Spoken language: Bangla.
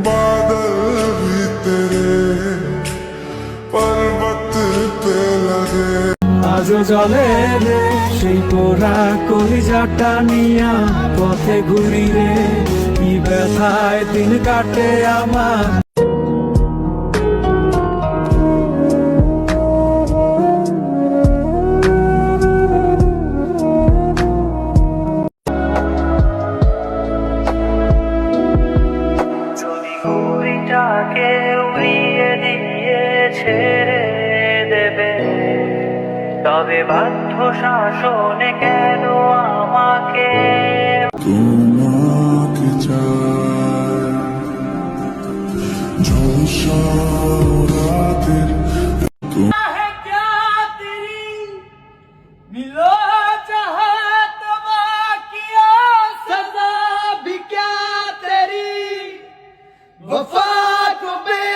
बादल भी तेरे पर्वत पे लगे আজও জলে রে সেই পোড়া কলিজাটা নিয়া পথে ঘুরি রে কি ব্যথায় দিন কাটে আমার ঘুড়িটাকে উড়িয়ে দিয়ে ছেড়ে দেবে। তবে বাধ্য শাসনে কেন আমাকে? তোমাকে চাই। problema.